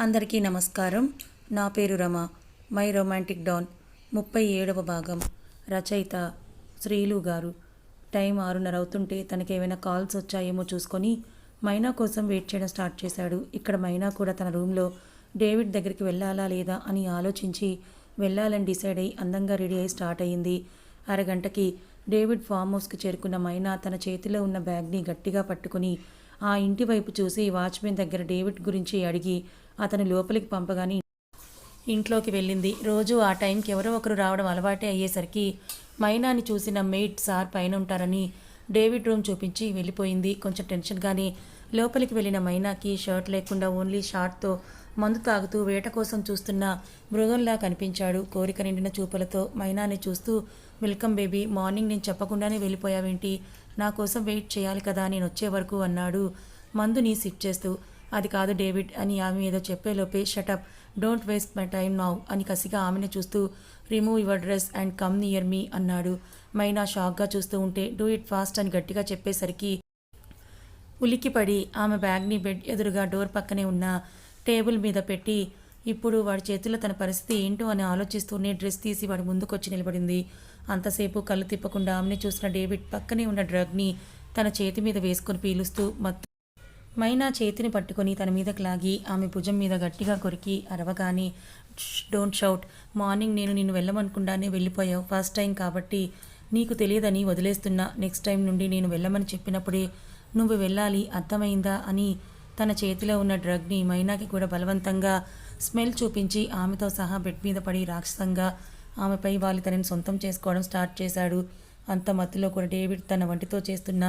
అందరికీ నమస్కారం. నా పేరు రమ. My romantic don. ముప్పై ఏడవ భాగం. రచయిత శ్రీలు గారు. టైం ఆరున్నర అవుతుంటే తనకి ఏమైనా కాల్స్ వచ్చాయేమో చూసుకొని మైనా కోసం వెయిట్ చేయడం స్టార్ట్ చేశాడు. ఇక్కడ మైనా కూడా తన రూమ్లో డేవిడ్ దగ్గరికి వెళ్ళాలా లేదా అని ఆలోచించి వెళ్ళాలని డిసైడ్ అయ్యి అందంగా రెడీ అయి స్టార్ట్ అయ్యింది. అరగంటకి డేవిడ్ ఫామ్ హౌస్కి చేరుకున్న మైనా తన చేతిలో ఉన్న బ్యాగ్ని గట్టిగా పట్టుకుని ఆ ఇంటి వైపు చూసి వాచ్మెన్ దగ్గర డేవిడ్ గురించి అడిగి అతను లోపలికి పంపగానే ఇంట్లోకి వెళ్ళింది. రోజు ఆ టైంకి ఎవరో ఒకరు రావడం అలవాటే అయ్యేసరికి మైనాని చూసిన మెయిట్ సార్ పైన ఉంటారని డేవిడ్ రూమ్ చూపించి వెళ్ళిపోయింది. కొంచెం టెన్షన్గానే లోపలికి వెళ్ళిన మైనాకి షర్ట్ లేకుండా ఓన్లీ షార్ట్తో మందు తాగుతూ వేట కోసం చూస్తున్న మృగంలా కనిపించాడు. కోరిక నిండిన చూపులతో మైనాని చూస్తూ వెల్కమ్ బేబీ మార్నింగ్ నేను చెప్పకుండానే వెళ్ళిపోయావేంటి? నా కోసం వెయిట్ చేయాలి కదా నేను వచ్చే వరకు అన్నాడు. మందుని సిప్ చేస్తూ. అది కాదు డేవిడ్ అని ఆమె ఏదో చెప్పేలోపే shut up don't waste my time now అని కసిగా ఆమెను చూస్తూ remove your dress and come near me అన్నాడు. మైనా షాక్గా చూస్తూ ఉంటే డూ ఇట్ ఫాస్ట్ అని గట్టిగా చెప్పేసరికి ఉలిక్కిపడి ఆమె బ్యాగ్ని బెడ్ ఎదురుగా డోర్ పక్కనే ఉన్న టేబుల్ మీద పెట్టి ఇప్పుడు వాడి చేతిలో తన పరిస్థితి ఏంటో అని ఆలోచిస్తూనే డ్రెస్ తీసి వాడి ముందుకొచ్చి నిలబడింది. అంతసేపు కళ్ళు తిప్పకుండా ఆమెని చూసిన డేవిడ్ పక్కనే ఉన్న డ్రగ్ని తన చేతి మీద వేసుకొని పీలుస్తూ మత్తు మైనా చేతిని పట్టుకొని తన మీదకి లాగి ఆమె భుజం మీద గట్టిగా కొరికి అరవగానే డోంట్ షౌట్. మార్నింగ్ నేను నిన్ను వెళ్ళమనుకుండానే వెళ్ళిపోయావు. ఫస్ట్ టైం కాబట్టి నీకు తెలియదని వదిలేస్తున్నా. నెక్స్ట్ టైం నుండి నేను వెళ్ళమని చెప్పినప్పుడే నువ్వు వెళ్ళాలి అర్థమైందా? అని తన చేతిలో ఉన్న డ్రగ్ని మైనాకి కూడా బలవంతంగా స్మెల్ చూపించి ఆమెతో సహా బెడ్ మీద పడి రాక్షసంగా ఆమెపై వాళ్ళు తనని సొంతం చేసుకోవడం స్టార్ట్ చేశాడు. అంత మత్తులో కూడా డేవిడ్ తన వంటితో చేస్తున్న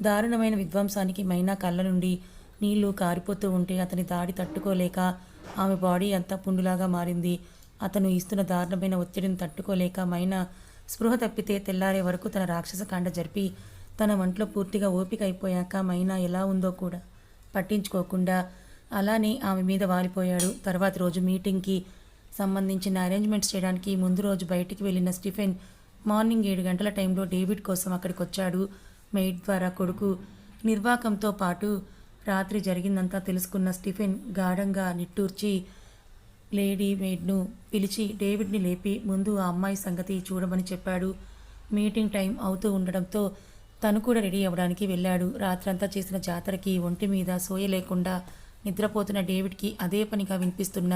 దారుణమైన విధ్వంసానికి మైనా కళ్ళ నుండి నీళ్ళు కారిపోతూ ఉంటే అతని దాడి తట్టుకోలేక ఆమె బాడీ అంతా పుండులాగా మారింది. అతను ఇస్తున్న దారుణమైన ఒత్తిడిని తట్టుకోలేక మైనా స్పృహ తప్పితే తెల్లారే వరకు తన రాక్షస కాండ జరిపి తన వంట్లో పూర్తిగా ఓపిక అయిపోయాక మైనా ఎలా ఉందో కూడా పట్టించుకోకుండా అలానే ఆమె మీద వాలిపోయాడు. తర్వాత రోజు మీటింగ్కి సంబంధించిన అరేంజ్మెంట్స్ చేయడానికి ముందు రోజు బయటికి వెళ్ళిన స్టిఫెన్ మార్నింగ్ ఏడు గంటల టైంలో డేవిడ్ కోసం అక్కడికి వచ్చాడు. మెయిడ్ ద్వారా కొడుకు నిర్వాకంతో పాటు రాత్రి జరిగిందంతా తెలుసుకున్న స్టిఫెన్ గాఢంగా నిట్టూర్చి లేడీ మెయిడ్ను పిలిచి డేవిడ్ని లేపి ముందు ఆ అమ్మాయి సంగతి చూడమని చెప్పాడు. మీటింగ్ టైం అవుతూ ఉండడంతో తను కూడా రెడీ అవ్వడానికి వెళ్ళాడు. రాత్రంతా చేసిన జాతరకి ఒంటి మీద సోయ లేకుండా నిద్రపోతున్న డేవిడ్కి అదే పనిగా వినిపిస్తున్న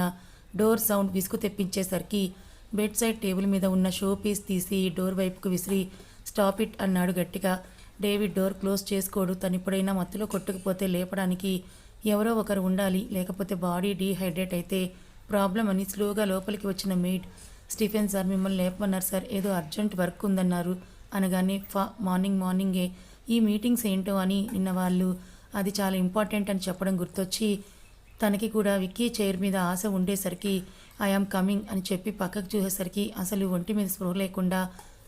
డోర్ సౌండ్ విసుగు తెప్పించేసరికి బెడ్ సైడ్ టేబుల్ మీద ఉన్న షో పీస్ తీసి డోర్ వైపుకు విసిరి స్టాప్ ఇట్ అన్నాడు గట్టిగా. డేవిడ్ డోర్ క్లోజ్ చేసుకోడు. తను ఎప్పుడైనా మత్తులో కొట్టుకుపోతే లేపడానికి ఎవరో ఒకరు ఉండాలి. లేకపోతే బాడీ డీహైడ్రేట్ అయితే ప్రాబ్లం అని స్లోగా లోపలికి వచ్చిన మీట్ స్టీఫెన్ సార్ మిమ్మల్ని లేపమన్నారు సార్. ఏదో అర్జెంట్ వర్క్ ఉందన్నారు అనగానే ఫా మార్నింగ్ మార్నింగే. ఈ మీటింగ్స్ ఏంటో అని నిన్న వాళ్ళు అది చాలా ఇంపార్టెంట్ అని చెప్పడం గుర్తొచ్చి తనకి కూడా విక్కీ చైర్ మీద ఆశ ఉండేసరికి ఐఆమ్ కమింగ్ అని చెప్పి పక్కకు చూసేసరికి అసలు ఒంటి మీద స్పృహ లేకుండా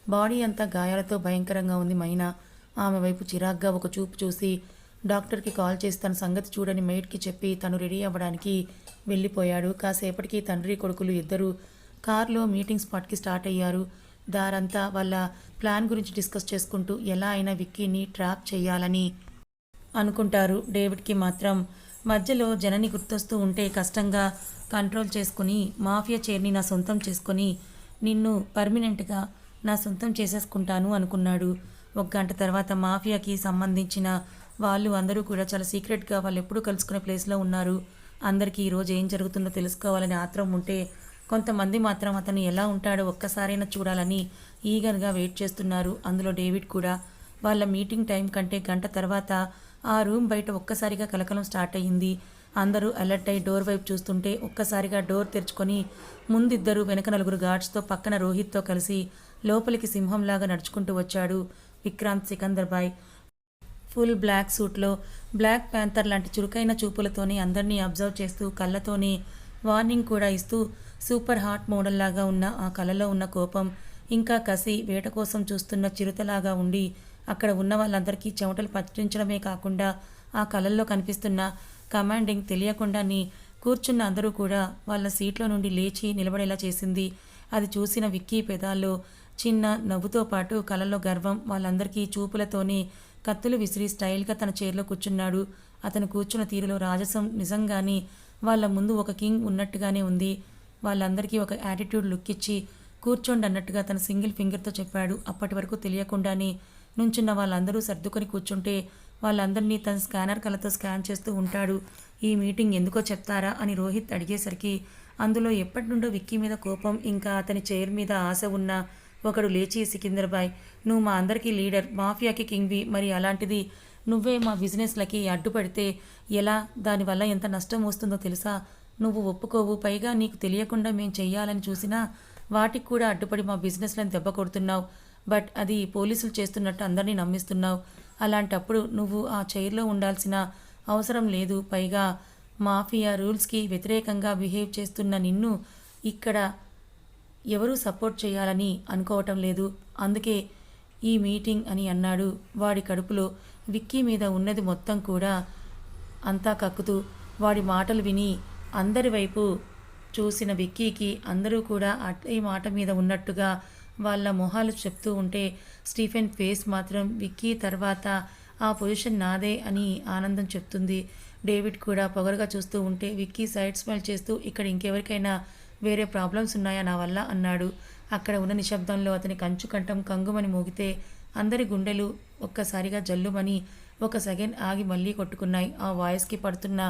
బాడీ అంతా గాయాలతో భయంకరంగా ఉంది మైనా. ఆమె వైపు చిరాగ్గా ఒక చూపు చూసి డాక్టర్కి కాల్ చేసి తన సంగతి చూడని మెయిడ్కి చెప్పి తను రెడీ అవ్వడానికి వెళ్ళిపోయాడు. కాసేపటికి తండ్రి కొడుకులు ఇద్దరు కారులో మీటింగ్ స్పాట్కి స్టార్ట్ అయ్యారు. దారంతా వాళ్ళ ప్లాన్ గురించి డిస్కస్ చేసుకుంటూ ఎలా అయినా విక్కీని ట్రాప్ చేయాలని అనుకుంటారు. డేవిడ్కి మాత్రం మధ్యలో జనని గుర్తొస్తూ ఉంటే కష్టంగా కంట్రోల్ చేసుకుని మాఫియా చైర్ని నా సొంతం చేసుకొని నిన్ను పర్మినెంట్గా నా సొంతం చేసేసుకుంటాను అనుకున్నాడు. ఒక గంట తర్వాత మాఫియాకి సంబంధించిన వాళ్ళు అందరూ కూడా చాలా సీక్రెట్గా వాళ్ళు ఎప్పుడూ కలుసుకునే ప్లేస్లో ఉన్నారు. అందరికీ ఈరోజు ఏం జరుగుతుందో తెలుసుకోవాలని ఆత్రం ఉంటే కొంతమంది మాత్రం అతను ఎలా ఉంటాడో ఒక్కసారైనా చూడాలని ఈగర్గా వెయిట్ చేస్తున్నారు. అందులో డేవిడ్ కూడా వాళ్ళ మీటింగ్ టైం కంటే గంట తర్వాత ఆ రూమ్ బయట ఒక్కసారిగా కలకలం స్టార్ట్ అయ్యింది. అందరూ అలర్ట్ అయి డోర్ వైపు చూస్తుంటే ఒక్కసారిగా డోర్ తెరుచుకొని ముందిద్దరు వెనక నలుగురు గార్డ్స్తో పక్కన రోహిత్తో కలిసి లోపలికి సింహంలాగా నడుచుకుంటూ వచ్చాడు విక్రాంత్ సికందర్బాయ్ ఫుల్ బ్లాక్ సూట్లో బ్లాక్ ప్యాంతర్ లాంటి చురుకైన చూపులతోనే అందరినీ అబ్జర్వ్ చేస్తూ కళ్ళతోనే వార్నింగ్ కూడా ఇస్తూ సూపర్ హాట్ మోడల్ లాగా ఉన్న ఆ కళలో ఉన్న కోపం ఇంకా కసి వేట కోసం చూస్తున్న చిరుతలాగా ఉండి అక్కడ ఉన్న వాళ్ళందరికీ చెమటలు పట్టించడమే కాకుండా ఆ కళల్లో కనిపిస్తున్న కమాండింగ్ తెలియకుండాని కూర్చున్న అందరూ కూడా వాళ్ళ సీట్లో నుండి లేచి నిలబడేలా చేసింది. అది చూసిన విక్కీ పెదాల్లో చిన్న నవ్వుతో పాటు కళ్ళలో గర్వం వాళ్ళందరికీ చూపులతోనే కత్తులు విసిరి స్టైల్గా తన చైర్లో కూర్చున్నాడు. అతను కూర్చున్న తీరులో రాజసం నిజంగానే వాళ్ళ ముందు ఒక కింగ్ ఉన్నట్టుగానే ఉంది. వాళ్ళందరికీ ఒక యాటిట్యూడ్ లుక్ ఇచ్చి కూర్చోండి అన్నట్టుగా తన సింగిల్ ఫింగర్తో చెప్పాడు. అప్పటి వరకు తెలియకుండానే నుంచున్న వాళ్ళందరూ సర్దుకొని కూర్చుంటే వాళ్ళందరినీ తన స్కానర్ కలతో స్కాన్ చేస్తూ ఉంటాడు. ఈ మీటింగ్ ఎందుకో చెప్తారా అని రోహిత్ అడిగేసరికి అందులో ఎప్పటి నుండో విక్కీ మీద కోపం ఇంకా అతని చైర్ మీద ఆశ ఉన్న ఒకడు లేచి సికిందర్బాయ్ నువ్వు మా అందరికీ లీడర్ మాఫియాకి కింగ్వి మరి అలాంటిది నువ్వే మా బిజినెస్లకి అడ్డుపడితే ఎలా? దానివల్ల ఎంత నష్టం వస్తుందో తెలుసా? నువ్వు ఒప్పుకోవు పైగా నీకు తెలియకుండా మేము చెయ్యాలని చూసినా వాటికి కూడా అడ్డుపడి మా బిజినెస్లను దెబ్బ కొడుతున్నావు. బట్ అది పోలీసులు చేస్తున్నట్టు అందరినీ నమ్మిస్తున్నావు. అలాంటప్పుడు నువ్వు ఆ చైర్లో ఉండాల్సిన అవసరం లేదు. పైగా మాఫియా రూల్స్కి వ్యతిరేకంగా బిహేవ్ చేస్తున్న నిన్ను ఇక్కడ ఎవరూ సపోర్ట్ చేయాలని అనుకోవటం లేదు. అందుకే ఈ మీటింగ్ అని అన్నాడు వాడి కడుపులో. విక్కీ మీద ఉన్నది మొత్తం కూడా అంతా కక్కుతూ వాడి మాటలు విని అందరి వైపు చూసిన విక్కీకి అందరూ కూడా అట్టే మాట మీద ఉన్నట్టుగా వాళ్ళ మొహాలు చెప్తూ ఉంటే స్టీఫెన్ ఫేస్ మాత్రం విక్కీ తర్వాత ఆ పొజిషన్ నాదే అని ఆనందం చెప్తుంది. డేవిడ్ కూడా పొగరుగా చూస్తూ ఉంటే విక్కీ సైడ్ స్మైల్ చేస్తూ ఇక్కడ ఇంకెవరికైనా వేరే ప్రాబ్లమ్స్ ఉన్నాయా నా వల్ల? అన్నాడు. అక్కడ ఉన్న నిశ్శబ్దంలో అతని కంచు కంఠం కంగుమని మోగితే అందరి గుండెలు ఒక్కసారిగా జల్లుమని ఒక సెకండ్ ఆగి మళ్ళీ కొట్టుకున్నాయి. ఆ వాయిస్కి పడుతున్న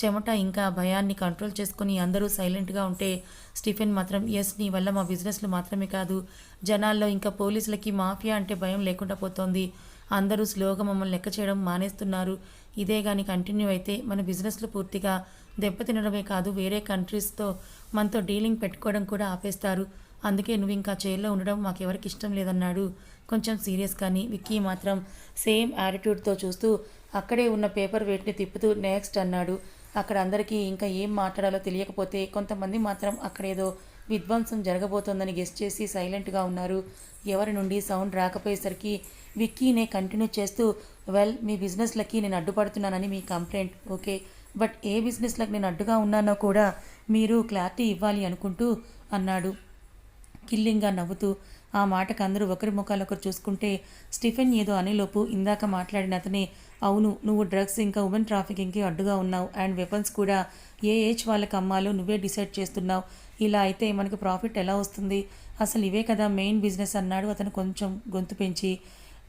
చెమట ఇంకా భయాన్ని కంట్రోల్ చేసుకుని అందరూ సైలెంట్గా ఉంటే స్టీఫెన్ మాత్రం ఎస్ నీ వల్ల మా బిజినెస్లు మాత్రమే కాదు. జనాల్లో ఇంకా పోలీసులకి మాఫియా అంటే భయం లేకుండా పోతోంది. అందరూ స్లోగా మమ్మల్ని లెక్క చేయడం మానేస్తున్నారు. ఇదే కానీ కంటిన్యూ అయితే మన బిజినెస్లు పూర్తిగా దెబ్బతినడమే కాదు వేరే కంట్రీస్తో మనతో డీలింగ్ పెట్టుకోవడం కూడా ఆపేస్తారు. అందుకే నువ్వు ఇంకా చైర్లో ఉండడం మాకెవరికి ఇష్టం లేదన్నాడు. కొంచెం సీరియస్ కానీ విక్కీ మాత్రం సేమ్ యాటిట్యూడ్తో చూస్తూ అక్కడే ఉన్న పేపర్ వెయిట్ని తిప్పుతూ నెక్స్ట్ అన్నాడు. అక్కడ అందరికీ ఇంకా ఏం మాట్లాడాలో తెలియకపోతే కొంతమంది మాత్రం అక్కడేదో విధ్వంసం జరగబోతోందని గెస్ట్ చేసి సైలెంట్గా ఉన్నారు. ఎవరి నుండి సౌండ్ రాకపోయేసరికి విక్కీనే కంటిన్యూ చేస్తూ వెల్ మీ బిజినెస్లకి నేను అడ్డుపడుతున్నానని మీ కంప్లైంట్ ఓకే. బట్ ఏ బిజినెస్లకు నేను అడ్డుగా ఉన్నానో కూడా మీరు క్లారిటీ ఇవ్వాలి అనుకుంటూ అన్నాడు. కిల్లింగ్గా నవ్వుతూ ఆ మాటకు అందరూ ఒకరి ముఖాలొకరు చూసుకుంటే స్టిఫెన్ ఏదో అనేలోపు ఇందాక మాట్లాడిన అతనే అవును నువ్వు డ్రగ్స్ ఇంకా ఉమెన్ ట్రాఫికింగ్కి అడ్డుగా ఉన్నావు అండ్ వెపన్స్ కూడా ఏ ఏజ్ వాళ్ళకి అమ్మాలో నువ్వే డిసైడ్ చేస్తున్నావు. ఇలా అయితే మనకు ప్రాఫిట్ ఎలా వస్తుంది? అసలు ఇవే కదా మెయిన్ బిజినెస్ అన్నాడు అతను కొంచెం గొంతు పెంచి.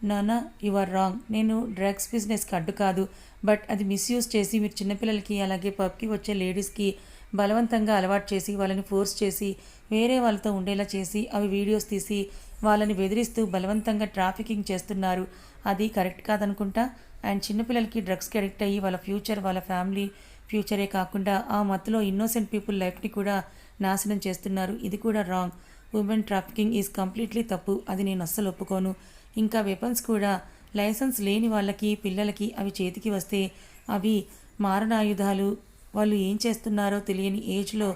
నానా యు ఆర్ రాంగ్. నేను డ్రగ్స్ బిజినెస్కి అడ్డు కాదు. బట్ అది మిస్యూజ్ చేసి మీరు చిన్నపిల్లలకి అలాగే పబ్కి వచ్చే లేడీస్కి బలవంతంగా అలవాటు చేసి వాళ్ళని ఫోర్స్ చేసి వేరే వాళ్ళతో ఉండేలా చేసి అవి వీడియోస్ తీసి వాళ్ళని బెదిరిస్తూ బలవంతంగా ట్రాఫికింగ్ చేస్తున్నారు. అది కరెక్ట్ కాదనుకుంటా? అండ్ చిన్నపిల్లలకి డ్రగ్స్కి అడిక్ట్ అయ్యి వాళ్ళ ఫ్యూచర్ వాళ్ళ ఫ్యామిలీ ఫ్యూచరే కాకుండా ఆ మత్తులో ఇన్నోసెంట్ పీపుల్ లైఫ్ని కూడా నాశనం చేస్తున్నారు. ఇది కూడా wrong. Women trafficking is completely తప్పు. అది నేను అస్సలు ఒప్పుకోను. ఇంకా వెపన్స్ కూడా లైసెన్స్ లేని వాళ్ళకి పిల్లలకి అవి చేతికి వస్తే అవి మారణాయుధాలు వాళ్ళు ఏం చేస్తున్నారో తెలియని ఏజ్లో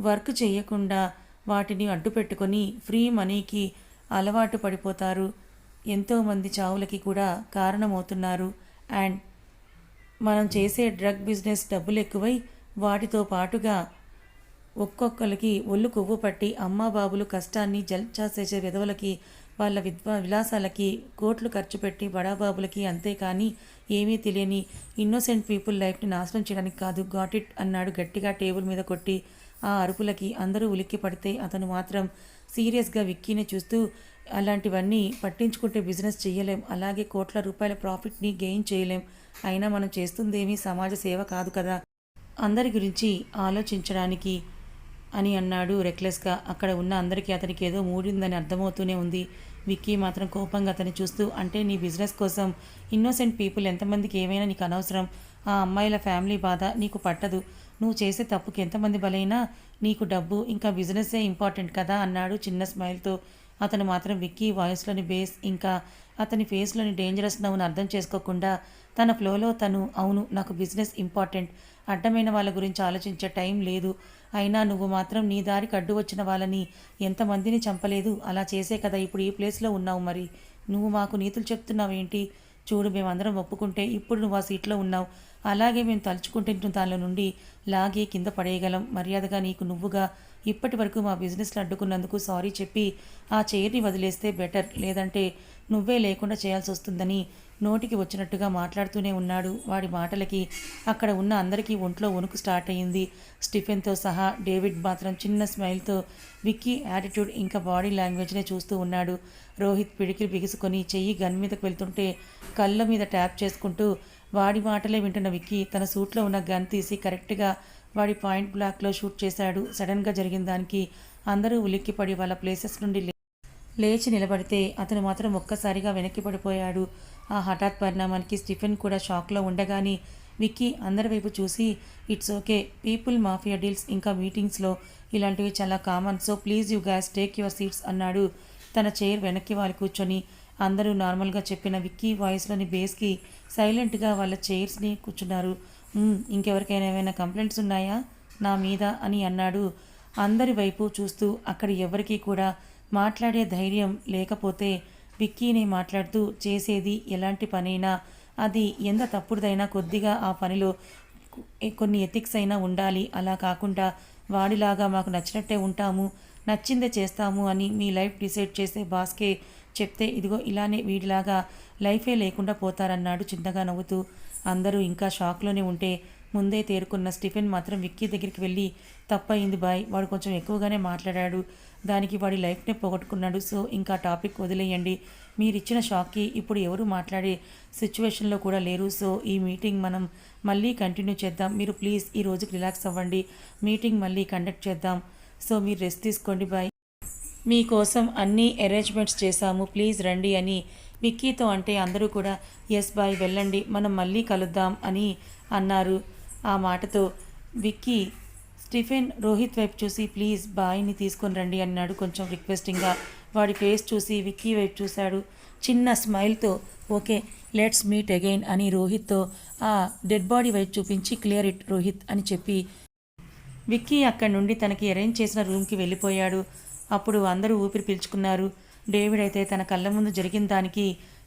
వర్క్ చేయకుండా వాటిని అడ్డుపెట్టుకొని ఫ్రీ మనీకి అలవాటు పడిపోతారు. ఎంతోమంది చావులకి కూడా కారణమవుతున్నారు. అండ్ మనం చేసే డ్రగ్ బిజినెస్ డబ్బులు ఎక్కువై వాటితో పాటుగా ఒక్కొక్కరికి ఒళ్ళు కొవ్వు పట్టి అమ్మా బాబులు కష్టాన్ని జల్చా చేసే విధవలకి వాళ్ళ విద్వా విలాసాలకి కోట్లు ఖర్చు పెట్టి బడాబాబులకి అంతేకాని ఏమీ తెలియని ఇన్నోసెంట్ పీపుల్ లైఫ్ని నాశనం చేయడానికి కాదు గాట్ ఇట్ అన్నాడు గట్టిగా టేబుల్ మీద కొట్టి ఆ అరుపులకి అందరూ ఉలిక్కి పడితే అతను మాత్రం సీరియస్గా విక్కీని చూస్తూ అలాంటివన్నీ పట్టించుకుంటే బిజినెస్ చేయలేం అలాగే కోట్ల రూపాయల ప్రాఫిట్ని గెయిన్ చేయలేం. అయినా మనం చేస్తుందేమీ సమాజ సేవ కాదు కదా? అందరి గురించి ఆలోచించడానికి అని అన్నాడు రెక్లెస్గా అక్కడ ఉన్న అందరికీ అతనికి ఏదో మూడిందని అర్థమవుతూనే ఉంది. విక్కీ మాత్రం కోపంగా అతన్ని చూస్తూ అంటే నీ బిజినెస్ కోసం ఇన్నోసెంట్ పీపుల్ ఎంతమందికి ఏమైనా నీకు అనవసరం. ఆ అమ్మాయిల ఫ్యామిలీ బాధ నీకు పట్టదు. నువ్వు చేసే తప్పుకి ఎంతమంది బలైనా నీకు డబ్బు ఇంకా బిజినెస్సే ఇంపార్టెంట్ కదా అన్నాడు చిన్న స్మైల్తో అతను మాత్రం విక్కీ వాయిస్లోని బేస్ ఇంకా అతని ఫేస్లోని డేంజరస్ నవ్వును అర్థం చేసుకోకుండా తన ఫ్లోలో తను అవును నాకు బిజినెస్ ఇంపార్టెంట్ అడ్డమైన వాళ్ళ గురించి ఆలోచించే టైం లేదు. అయినా నువ్వు మాత్రం నీ దారికి అడ్డు వచ్చిన వాళ్ళని ఎంతమందిని చంపలేదు? అలా చేసే కదా ఇప్పుడు ఈ ప్లేస్లో ఉన్నావు మరి. నువ్వు మాకు నీతులు చెప్తున్నావు ఏంటి చూడు మేమందరం ఒప్పుకుంటే ఇప్పుడు నువ్వు ఆ సీట్లో ఉన్నావు. అలాగే మేము తలుచుకుంటే దానిలో నుండి లాగి కింద పడేయగలం. మర్యాదగా నీకు నువ్వుగా ఇప్పటి వరకు మా బిజినెస్లో అడ్డుకున్నందుకు సారీ చెప్పి ఆ చైర్ని వదిలేస్తే బెటర్. లేదంటే నువ్వే లేకుండా చేయాల్సి వస్తుందని నోటికి వచ్చినట్టుగా మాట్లాడుతూనే ఉన్నాడు. వాడి మాటలకి అక్కడ ఉన్న అందరికీ ఒంట్లో వణుకు స్టార్ట్ అయ్యింది స్టిఫెన్తో సహా డేవిడ్ మాత్రం చిన్న స్మైల్తో విక్కీ యాటిట్యూడ్ ఇంకా బాడీ లాంగ్వేజ్నే చూస్తూ ఉన్నాడు. రోహిత్ పిడికిలు బిగుసుకొని చెయ్యి గన్ మీదకు వెళ్తుంటే కళ్ళ మీద ట్యాప్ చేసుకుంటూ వాడి మాటలే వింటున్న విక్కీ తన సూట్లో ఉన్న గన్ తీసి కరెక్ట్గా వాడి పాయింట్ బ్లాక్లో షూట్ చేశాడు. సడన్గా జరిగిన దానికి అందరూ ఉలిక్కిపడి వాళ్ళ ప్లేసెస్ నుండి లే- లేచి నిలబడితే అతను మాత్రం ఒక్కసారిగా వెనక్కి పడిపోయాడు. ఆ హఠాత్ పరిణామానికి స్టిఫెన్ కూడా షాక్లో ఉండగానే విక్కీ అందరి వైపు చూసి it's okay. People mafia deals ఇంకా మీటింగ్స్లో ఇలాంటివి చాలా common. So please you guys take your seats అన్నాడు. తన చైర్ వెనక్కి వాళ్ళు కూర్చొని అందరూ నార్మల్గా చెప్పిన విక్కీ వాయిస్లోని బేస్కి సైలెంట్గా వాళ్ళ చైర్స్ని కూర్చున్నారు. ఇంకెవరికైనా ఏమైనా కంప్లైంట్స్ ఉన్నాయా? నా మీద అని అన్నాడు. అందరి వైపు చూస్తూ అక్కడ ఎవరికీ కూడా మాట్లాడే ధైర్యం లేకపోతే విక్కీని మాట్లాడుతూ చేసేది ఎలాంటి పనైనా అది ఎంత తప్పుడుదైనా కొద్దిగా ఆ పనిలో కొన్ని ఎథిక్స్ అయినా ఉండాలి. అలా కాకుండా వాడిలాగా మాకు నచ్చినట్టే ఉంటాము నచ్చిందే చేస్తాము అని మీ లైఫ్ డిసైడ్ చేసే బాస్కే చెప్తే ఇదిగో ఇలానే వీడిలాగా లైఫే లేకుండా పోతారన్నాడు చిన్నగా నవ్వుతూ. అందరూ ఇంకా షాక్లోనే ఉంటే ముందే తేరుకున్న స్టిఫెన్ మాత్రం విక్కీ దగ్గరికి వెళ్ళి తప్పయింది బాయ్ వాడు కొంచెం ఎక్కువగానే మాట్లాడాడు. దానికి వాడి లైఫ్నే పోగొట్టుకున్నాడు. సో ఇంకా టాపిక్ వదిలేయండి. మీరిచ్చిన షాక్కి ఇప్పుడు ఎవరు మాట్లాడే సిచ్యువేషన్లో కూడా లేరు. సో ఈ మీటింగ్ మనం మళ్ళీ కంటిన్యూ చేద్దాం. మీరు ప్లీజ్ ఈ రోజుకి రిలాక్స్ అవ్వండి. మీటింగ్ మళ్ళీ కండక్ట్ చేద్దాం. సో మీరు రెస్ట్ తీసుకోండి బాయ్. మీకోసం అన్ని అరేంజ్మెంట్స్ చేశాము. ప్లీజ్ రండి అని విక్కీతో అంటే అందరూ కూడా ఎస్ బాయ్ వెళ్ళండి. మనం మళ్ళీ కలుద్దాం అని అన్నారు. ఆ మాటతో విక్కీ స్టిఫెన్ రోహిత్ వైపు చూసి ప్లీజ్ బాయ్ని తీసుకొని రండి అన్నాడు కొంచెం రిక్వెస్టింగ్గా వాడి ఫేస్ చూసి విక్కీ వైపు చూశాడు. చిన్న స్మైల్తో ఓకే లెట్స్ మీట్ అగైన్ అని రోహిత్తో ఆ డెడ్ బాడీ వైపు చూపించి క్లియర్ ఇట్ రోహిత్ అని చెప్పి విక్కీ అక్కడి నుండి తనకి అరేంజ్ చేసిన రూమ్కి వెళ్ళిపోయాడు. అప్పుడు అందరూ ఊపిరి పీల్చుకున్నారు. డేవిడ్ అయితే తన కళ్ళ ముందు జరిగిన దానికి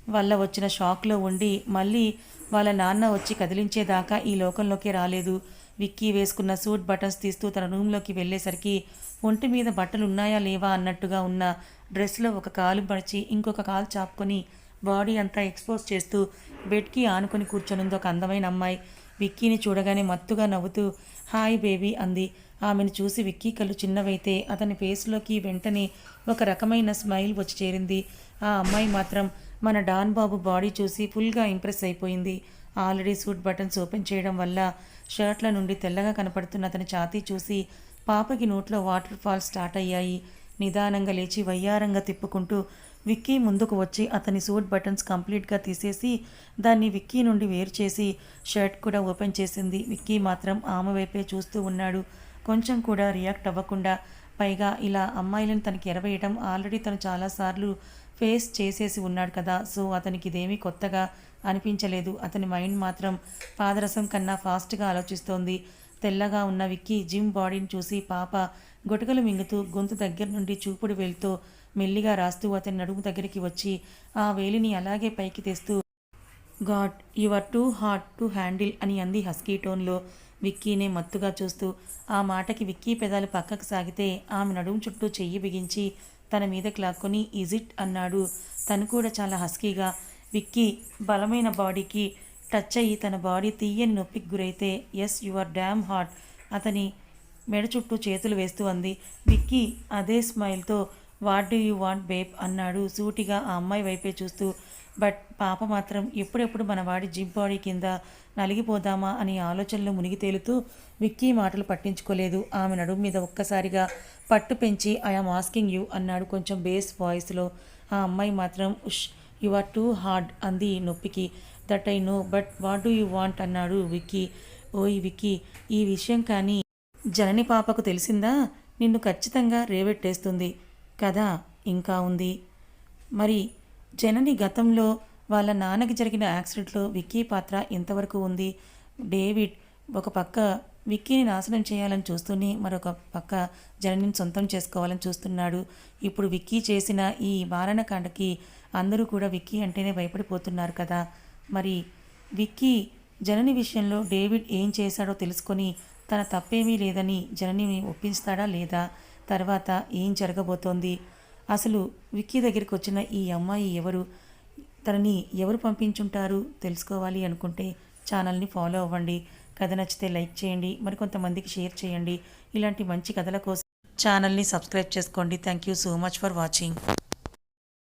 వల్ల వచ్చిన షాక్లో ఉండి మళ్ళీ వాళ్ళ నాన్న వచ్చి కదిలించేదాకా ఈ లోకంలోకి రాలేదు. విక్కీ వేసుకున్న సూట్ బటన్స్ తీస్తూ తన రూమ్లోకి వెళ్ళేసరికి ఒంటి మీద బట్టలు ఉన్నాయా లేవా అన్నట్టుగా ఉన్న డ్రెస్లో ఒక కాలు పడిచి ఇంకొక కాలు చాపుకొని బాడీ అంతా ఎక్స్పోజ్ చేస్తూ బెడ్కి ఆనుకొని కూర్చొనుంది ఒక అందమైన అమ్మాయి. విక్కీని చూడగానే మత్తుగా నవ్వుతూ హాయ్ బేబీ అంది. ఆమెను చూసి విక్కీ కళ్ళు చిన్నవైతే అతని ఫేస్లోకి వెంటనే ఒక రకమైన స్మైల్ వచ్చి చేరింది. ఆ అమ్మాయి మాత్రం మన డాన్ బాబు బాడీ చూసి ఫుల్గా ఇంప్రెస్ అయిపోయింది. ఆల్రెడీ సూట్ బటన్స్ ఓపెన్ చేయడం వల్ల షర్ట్ల నుండి తెల్లగా కనపడుతున్న అతని ఛాతీ చూసి పాపకి నోట్లో వాటర్ ఫాల్ స్టార్ట్ అయ్యాయి. నిదానంగా లేచి వయ్యారంగా తిప్పుకుంటూ విక్కీ ముందుకు వచ్చి అతని సూట్ బటన్స్ కంప్లీట్గా తీసేసి దాన్ని విక్కీ నుండి వేరు చేసి షర్ట్ కూడా ఓపెన్ చేసింది. విక్కీ మాత్రం ఆమె వైపే చూస్తూ ఉన్నాడు. కొంచెం కూడా రియాక్ట్ అవ్వకుండా పైగా ఇలా అమ్మాయిలను తనకి ఎరవేయడం ఆల్రెడీ తను చాలాసార్లు ఫేస్ చేసేసి ఉన్నాడు కదా. సో అతనికి ఇదేమీ కొత్తగా అనిపించలేదు. అతని మైండ్ మాత్రం పాదరసం కన్నా ఫాస్ట్గా ఆలోచిస్తోంది. తెల్లగా ఉన్న విక్కీ జిమ్ బాడీని చూసి పాప గొటకలు మింగుతూ గొంతు దగ్గర నుండి చూపుడు వేలుతో మెల్లిగా రాస్తూ అతని నడుము దగ్గరికి వచ్చి ఆ వేలిని అలాగే పైకి తెస్తూ god you are too hard to handle అని అంది హస్కీ టోన్లో. విక్కీనే మత్తుగా చూస్తూ ఆ మాటకి విక్కీ పెదాలు పక్కకు సాగితే ఆమె నడుము చుట్టూ చెయ్యి బిగించి తన మీద క్లాక్కొని ఇజిట్ అన్నాడు. తను కూడా చాలా హస్కీగా విక్కీ బలమైన బాడీకి టచ్ అయ్యి తన బాడీ తీయని నొప్పికి గురైతే ఎస్ యువర్ డ్యామ్ హార్ట్ అతని మెడ చుట్టూ చేతులు వేస్తూ అంది. విక్కీ అదే స్మైల్తో what do you want babe అన్నాడు సూటిగా ఆ అమ్మాయి వైపే చూస్తూ. బట్ పాప మాత్రం ఎప్పుడెప్పుడు మన వాడి జిమ్ బాడీ కింద నలిగిపోదామా అని ఆలోచనలో మునిగి తేలుతూ విక్కీ మాటలు పట్టించుకోలేదు. ఆమె నడుము మీద ఒక్కసారిగా పట్టు పెంచి ఐఆమ్ ఆస్కింగ్ యూ అన్నాడు కొంచెం బేస్ వాయిస్లో. ఆ అమ్మాయి మాత్రం ఉష్ యు ఆర్ టూ హార్డ్ అంది నొప్పికి. That I know but what do you want అన్నాడు విక్కీ. ఓయ్ విక్కీ ఈ విషయం కానీ జనని పాపకు తెలిసిందా? నిన్ను ఖచ్చితంగా రేవెట్టేస్తుంది. కథ ఇంకా ఉంది. మరి జనని గతంలో వాళ్ళ నాన్నకి జరిగిన యాక్సిడెంట్లో విక్కీ పాత్ర ఎంతవరకు ఉంది. డేవిడ్ ఒక పక్క విక్కీని నాశనం చేయాలని చూస్తూనే మరొక పక్క జననిని సొంతం చేసుకోవాలని చూస్తున్నాడు. ఇప్పుడు విక్కీ చేసిన ఈ మారణకాండకి అందరూ కూడా విక్కీ అంటేనే భయపడిపోతున్నారు కదా. మరి విక్కీ జనని విషయంలో డేవిడ్ ఏం చేశాడో తెలుసుకొని తన తప్పేమీ లేదని జననిని ఒప్పిస్తాడా లేదా? తర్వాత ఏం జరగబోతోంది? అసలు విక్కీ దగ్గరికి వచ్చిన ఈ అమ్మాయి ఎవరు? తనని ఎవరు పంపించుంటారు? తెలుసుకోవాలి అనుకుంటే ఛానల్ని ఫాలో అవ్వండి. కథ నచ్చితే లైక్ చేయండి. మరికొంతమందికి షేర్ చేయండి. ఇలాంటి మంచి కథల కోసం ఛానల్ని సబ్స్క్రైబ్ చేసుకోండి. Thank you so much for watching.